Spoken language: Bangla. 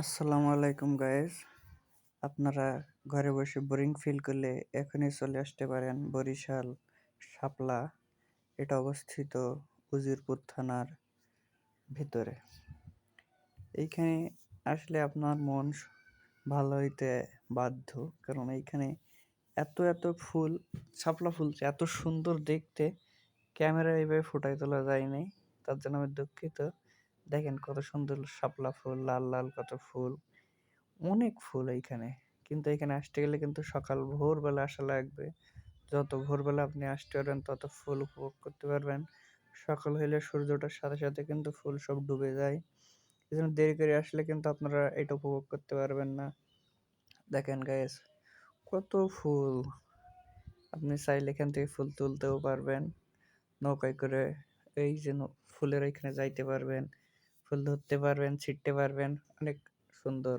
আসসালামু আলাইকুম গায়েস আপনারা ঘরে বসে বোরিং ফিল করলে এখনই চলে আসতে পারেন বরিশাল, শাপলা। এটা অবস্থিত উজিরপুর থানার ভিতরে। এইখানে আসলে আপনার মন ভালো হইতে বাধ্য, কারণ এইখানে এত এত ফুল, শাপলা ফুল এত সুন্দর দেখতে। ক্যামেরা এইভাবে ফুটাই তোলা যায় নাই, তার জন্য আমি দুঃখিত। দেখেন কত সুন্দর শাপলা ফুল, লাল লাল কত ফুল, অনেক ফুল এইখানে। কিন্তু এখানে আসতে গেলে কিন্তু সকাল ভোরবেলা আসা লাগবে। যত ভোরবেলা আপনি আসতে পারবেন, তত ফুল উপভোগ করতে পারবেন। সকাল হইলে সূর্যটার সাথে সাথে কিন্তু ফুল সব ডুবে যায়। জন্য দেরি করে আসলে কিন্তু আপনারা এটা উপভোগ করতে পারবেন না। দেখেন গায়েস কত ফুল। আপনি চাইলে এখান থেকে ফুল তুলতেও পারবেন। নৌকায় করে এই যে ফুলের এখানে যাইতে পারবেন। ফুল ধরতে পারবেন ছিটতে পারবেন অনেক সুন্দর।